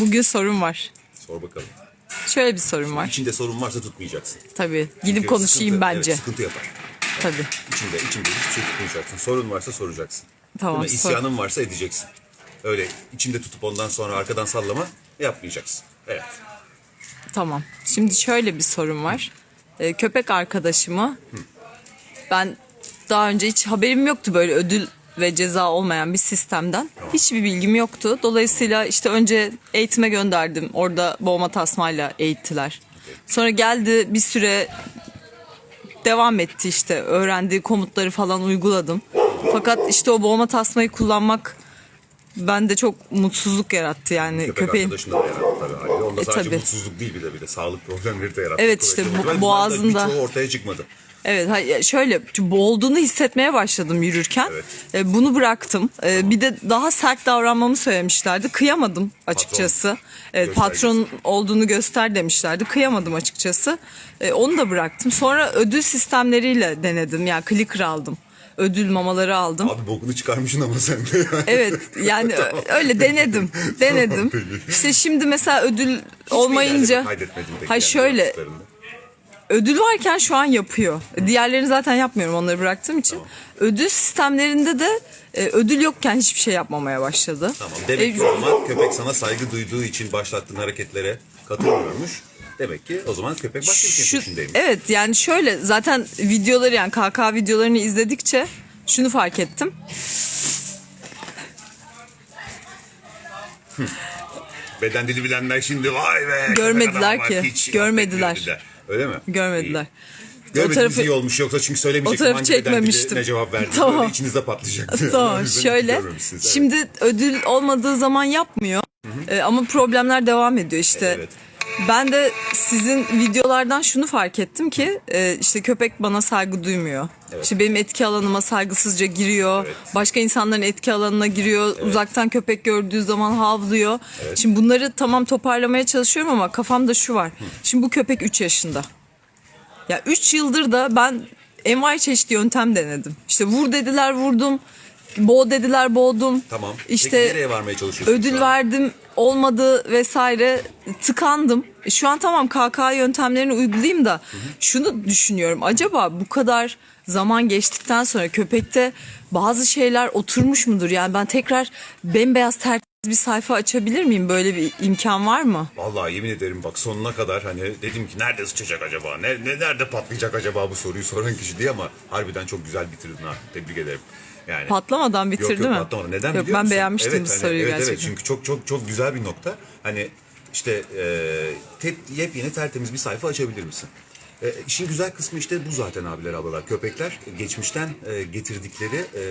bugün sorun var. Sor bakalım. Şöyle bir sorun var. İçinde sorun varsa tutmayacaksın. Tabii. Gidip Çünkü konuşayım sıkıntı- bence. Evet, sıkıntı yapar. Tabii. İçinde, içinde hiçbir şey tutmayacaksın. Sorun varsa soracaksın. Tamam. Mi? sor- İsyanın varsa edeceksin. Öyle içinde tutup ondan sonra arkadan sallama yapmayacaksın. Evet. Tamam. Şimdi şöyle bir sorun var. Ee, köpek arkadaşımı ben daha önce hiç haberim yoktu böyle ödül ve ceza olmayan bir sistemden. Hiçbir bilgim yoktu. Dolayısıyla işte önce eğitime gönderdim. Orada boğma tasmayla eğittiler. Sonra geldi bir süre devam etti işte. Öğrendiği komutları falan uyguladım. Fakat işte o boğma tasmayı kullanmak bende çok mutsuzluk yarattı yani Köpek köpeğin. arkadaşını da yarattı tabii. Onda E, sadece tabii. mutsuzluk değil bir de bir de sağlık problemleri de yarattı. Evet, işte bu- boğazında- Birçoğu ortaya çıkmadı. Evet şöyle boğulduğunu hissetmeye başladım yürürken. Evet. E, bunu bıraktım. E, bir de daha sert davranmamı söylemişlerdi. Kıyamadım açıkçası. Evet, Göstergesi. patron olduğunu göster demişlerdi. Kıyamadım açıkçası. E, onu da bıraktım. Sonra ödül sistemleriyle denedim. Yani clicker aldım. Ödül mamaları aldım. Abi bokunu çıkarmışsın ama sen de yani. Evet yani ö- öyle denedim. Denedim. Peki. İşte şimdi mesela ödül ilerleme olmayınca kaydetmedin peki Hayır yani şöyle? Ödül varken şu an yapıyor. Diğerlerini zaten yapmıyorum onları bıraktığım için. Ödül sistemlerinde de e, ödül yokken hiçbir şey yapmamaya başladı. Tamam. Demek E, ki o zaman köpek sana saygı duyduğu için başlattığın hareketlere katılmıyormuş. Demek ki o zaman köpek başka bir şey peşindeymiş. evet yani şöyle zaten videoları yani KK videolarını izledikçe şunu fark ettim. Beden dili bilenler şimdi vay be. Görmediler ki, hiç görmediler. Öyle mi? Görmediler. İyi. Görmediğiniz tarafı- iyi olmuş yoksa çünkü söylemeyecektim O tarafı çekmemiştim. diline cevap verdim. Tamam. Böyle içinizde patlayacaktı. Tamam şöyle şimdi ödül olmadığı zaman yapmıyor Ee, ama problemler devam ediyor işte. Evet. Ben de sizin videolardan şunu fark ettim ki e, işte köpek bana saygı duymuyor. Evet. İşte benim etki alanıma saygısızca giriyor. Evet. Başka insanların etki alanına giriyor. Uzaktan köpek gördüğü zaman havlıyor. Şimdi bunları tamam toparlamaya çalışıyorum ama kafamda şu var. Şimdi bu köpek 3 yaşında. Ya 3 yıldır da ben envai çeşit yöntem denedim. İşte vur dediler vurdum. Boğ dediler boğdum. Tamam. İşte Peki nereye varmaya çalışıyorsun? ödül verdim olmadı vesaire tıkandım. E, Şu an tamam KK yöntemlerini uygulayayım da şunu düşünüyorum. Acaba bu kadar zaman geçtikten sonra köpekte bazı şeyler oturmuş mudur? Yani ben tekrar bembeyaz tertemiz bir sayfa açabilir miyim? Böyle bir imkan var mı? Vallahi yemin ederim bak sonuna kadar hani dedim ki nerede sıçacak acaba? Ne, ne nerede patlayacak acaba bu soruyu soran kişi diye ama harbiden çok güzel bitirdin ha. Tebrik ederim. Yani Patlamadan bitirdi yok, yok, mi? patlamadı. Neden Yok, biliyor ben musun? beğenmiştim evet, bu hani, soruyu evet, gerçekten. Evet çünkü çok çok çok güzel bir nokta. Hani işte e, tep, yepyeni tertemiz bir sayfa açabilir misin? E, işin güzel kısmı işte bu zaten abiler ablalar. Köpekler geçmişten e, getirdikleri e,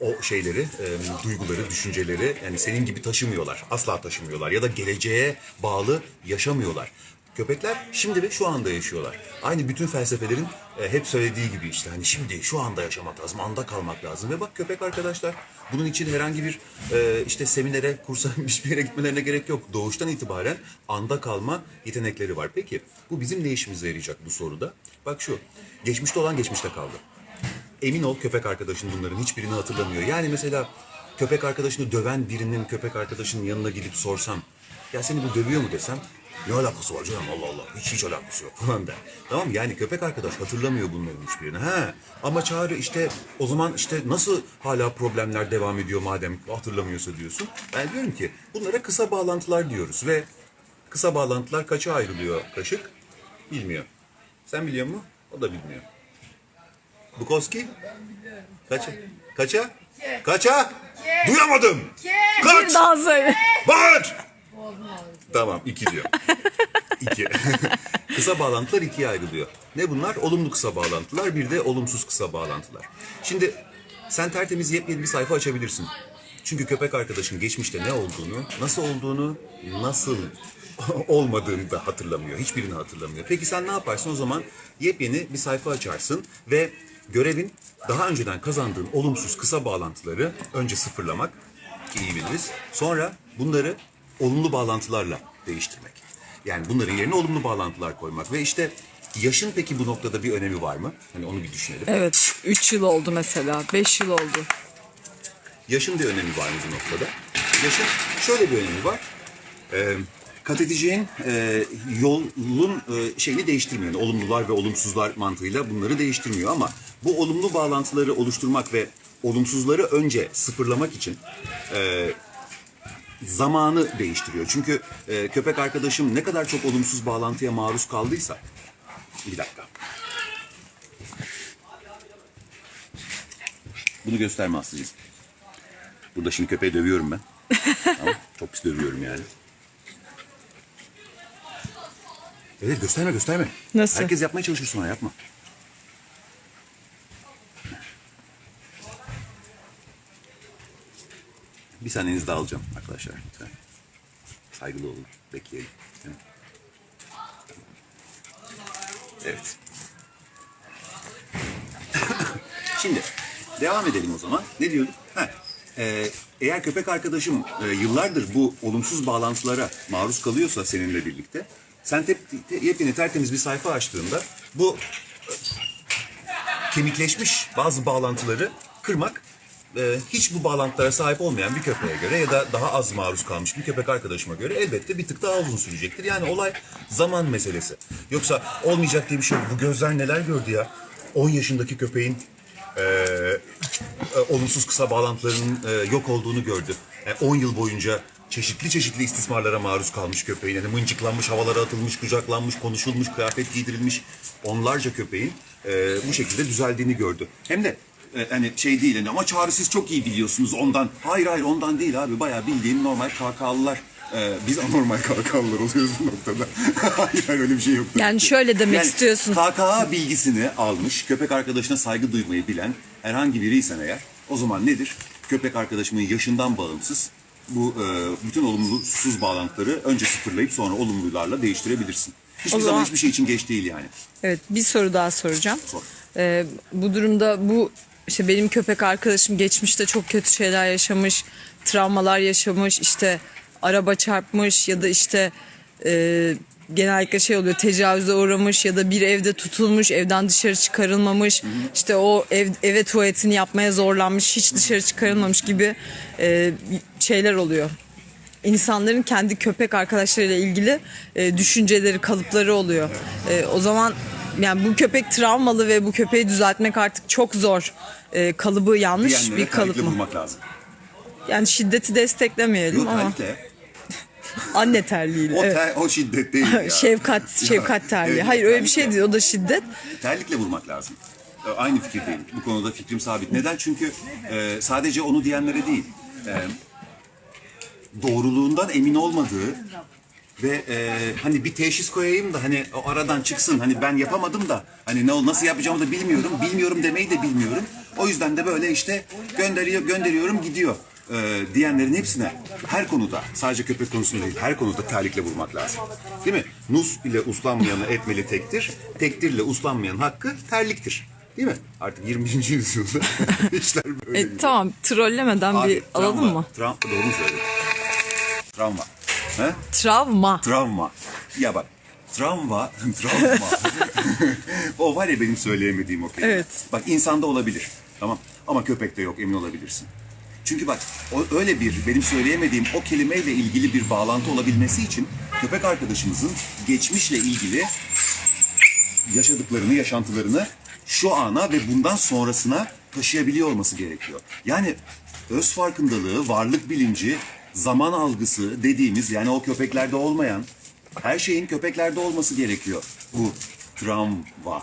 o şeyleri, e, duyguları, düşünceleri yani senin gibi taşımıyorlar. Asla taşımıyorlar ya da geleceğe bağlı yaşamıyorlar. Köpekler şimdi ve şu anda yaşıyorlar. Aynı bütün felsefelerin e, hep söylediği gibi işte hani şimdi şu anda yaşamak lazım, anda kalmak lazım. Ve bak köpek arkadaşlar bunun için herhangi bir e, işte seminere, kursa hiçbir yere gitmelerine gerek yok. Doğuştan itibaren anda kalma yetenekleri var. Peki bu bizim ne işimize yarayacak bu soruda? Bak şu, geçmişte olan geçmişte kaldı emin ol köpek arkadaşın bunların hiçbirini hatırlamıyor. Yani mesela köpek arkadaşını döven birinin köpek arkadaşının yanına gidip sorsam ya seni bu dövüyor mu desem ne alakası var canım Allah Allah hiç hiç alakası yok falan der. Tamam mı? yani köpek arkadaş hatırlamıyor bunların hiçbirini. Ha ama çağrı işte o zaman işte nasıl hala problemler devam ediyor madem hatırlamıyorsa diyorsun. Ben diyorum ki bunlara kısa bağlantılar diyoruz ve kısa bağlantılar kaça ayrılıyor kaşık? Bilmiyor. Sen biliyor musun? O da bilmiyor. Bukowski? Kaça? Kaça? Kaça? Duyamadım. Kaç? Bir daha söyle. Bağır! Tamam iki diyor. İki. kısa bağlantılar ikiye ayrılıyor. Ne bunlar? Olumlu kısa bağlantılar bir de olumsuz kısa bağlantılar. Şimdi sen tertemiz yepyeni bir sayfa açabilirsin. Çünkü köpek arkadaşın geçmişte ne olduğunu, nasıl olduğunu, nasıl olmadığını da hatırlamıyor. Hiçbirini hatırlamıyor. Peki sen ne yaparsın o zaman? Yepyeni bir sayfa açarsın ve görevin daha önceden kazandığın olumsuz kısa bağlantıları önce sıfırlamak ki iyi biliriz. Sonra bunları olumlu bağlantılarla değiştirmek. Yani bunların yerine olumlu bağlantılar koymak ve işte yaşın peki bu noktada bir önemi var mı? Hani onu bir düşünelim. Evet 3 yıl oldu mesela 5 yıl oldu. Yaşın bir önemi var mı bu noktada? Yaşın şöyle bir önemi var. Ee, kat edeceğin e, yolun e, şeyini değiştirmiyor. Yani olumlular ve olumsuzlar mantığıyla bunları değiştirmiyor ama bu olumlu bağlantıları oluşturmak ve olumsuzları önce sıfırlamak için e, zamanı değiştiriyor. Çünkü e, köpek arkadaşım ne kadar çok olumsuz bağlantıya maruz kaldıysa bir dakika. Bunu gösterme Aslı'cığım. Burada şimdi köpeği dövüyorum ben. tamam. Çok pis dövüyorum yani. Evet gösterme gösterme. Nasıl? Herkes yapmaya çalışır sonra yapma. Bir saniyenizi daha alacağım arkadaşlar lütfen. Saygılı olun. Bekleyelim. Evet. Evet. Şimdi devam edelim o zaman. Ne diyorduk? Ha, e, eğer köpek arkadaşım e, yıllardır bu olumsuz bağlantılara maruz kalıyorsa seninle birlikte sen te, te- yepyeni tertemiz bir sayfa açtığında bu e, kemikleşmiş bazı bağlantıları kırmak e, hiç bu bağlantılara sahip olmayan bir köpeğe göre ya da daha az maruz kalmış bir köpek arkadaşıma göre elbette bir tık daha uzun sürecektir. Yani olay zaman meselesi. Yoksa olmayacak diye bir şey yok. Bu gözler neler gördü ya? 10 yaşındaki köpeğin e, e, olumsuz kısa bağlantılarının e, yok olduğunu gördü. E, 10 yıl boyunca çeşitli çeşitli istismarlara maruz kalmış köpeğin. Yani mıncıklanmış, havalara atılmış, kucaklanmış, konuşulmuş, kıyafet giydirilmiş onlarca köpeğin e, bu şekilde düzeldiğini gördü. Hem de e, hani şey değil hani ama çağrı siz çok iyi biliyorsunuz ondan. Hayır hayır ondan değil abi bayağı bildiğin normal KK'lılar. E, biz anormal KK'lılar oluyoruz bu noktada. hayır hayır öyle bir şey yok. Yani şöyle demek istiyorsun. KKA bilgisini almış, köpek arkadaşına saygı duymayı bilen herhangi biriysen eğer o zaman nedir? Köpek arkadaşımın yaşından bağımsız bu e, bütün olumsuz bağlantıları önce sıfırlayıp sonra olumlularla değiştirebilirsin. Hiçbir O zaman, zaman- hiçbir şey için geç değil yani. Evet bir soru daha soracağım. Sor. Ee, bu durumda bu işte benim köpek arkadaşım geçmişte çok kötü şeyler yaşamış, travmalar yaşamış, işte araba çarpmış ya da işte e, genellikle şey oluyor tecavüze uğramış ya da bir evde tutulmuş, evden dışarı çıkarılmamış, işte o ev, eve tuvaletini yapmaya zorlanmış, hiç dışarı çıkarılmamış gibi e, şeyler oluyor. İnsanların kendi köpek arkadaşlarıyla ilgili e, düşünceleri, kalıpları oluyor. E, o zaman yani bu köpek travmalı ve bu köpeği düzeltmek artık çok zor. E, kalıbı yanlış bir kalıp mı? vurmak lazım. Yani şiddeti desteklemeyelim Yok ama terlikle. anne terliğiyle. O, evet. ter- o şiddet değil ya. şefkat, şefkat terliği. evet, Hayır öyle bir şey terlikle. değil. O da şiddet. Terlikle vurmak lazım. E, Aynı fikirdeyim. Bu konuda fikrim sabit. Neden? Çünkü e, sadece onu diyenlere değil, e, doğruluğundan emin olmadığı ve e, hani bir teşhis koyayım da hani o aradan çıksın. Hani ben yapamadım da hani ne nasıl yapacağımı da bilmiyorum. Bilmiyorum demeyi de bilmiyorum. O yüzden de böyle işte gönderiyor gönderiyorum gidiyor. E, diyenlerin hepsine her konuda sadece köpek konusunda değil her konuda terlikle vurmak lazım. Değil mi? Nus ile uslanmayanı etmeli tektir. Tektirle uslanmayan hakkı terliktir. Değil mi? Artık 20. yüzyılda işler böyle. E, tamam trollemeden Abi, bir alalım travma, mı? Tra- doğru mu söyledim? Travma. He? Travma. Travma. Ya bak. Travma, travma. o var ya benim söyleyemediğim o kelime. Evet. Bak insanda olabilir. Tamam. Ama köpekte yok emin olabilirsin. Çünkü bak o, öyle bir benim söyleyemediğim o kelimeyle ilgili bir bağlantı olabilmesi için köpek arkadaşımızın geçmişle ilgili yaşadıklarını, yaşantılarını şu ana ve bundan sonrasına taşıyabiliyor olması gerekiyor. Yani öz farkındalığı, varlık bilinci, zaman algısı dediğimiz yani o köpeklerde olmayan her şeyin köpeklerde olması gerekiyor. Bu travma.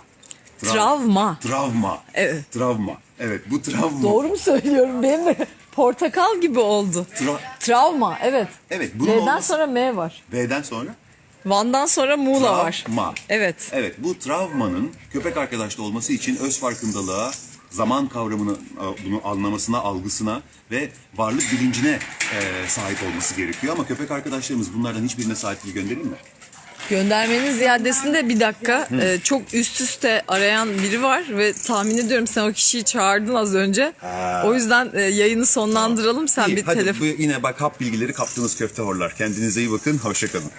Tra- Travma. Travma. Evet. Travma. Evet bu travma. Doğru mu söylüyorum? Benim de portakal gibi oldu. Tra- Travma evet. evet bunun L'den olması... sonra M var. V'den sonra? Van'dan sonra Muğla var. Travma. Evet. Evet bu travmanın köpek arkadaşta olması için öz farkındalığa, zaman kavramını e, bunu anlamasına, algısına ve varlık bilincine e, sahip olması gerekiyor. Ama köpek arkadaşlarımız bunlardan hiçbirine sahip değil göndereyim mi? Göndermenin ziyadesinde bir dakika e, çok üst üste arayan biri var ve tahmin ediyorum sen o kişiyi çağırdın az önce. O yüzden e, yayını sonlandıralım sen İyi, bir hadi telefon. bu yine bak hap bilgileri kaptınız köfte horlar. Kendinize iyi bakın, hoşçakalın.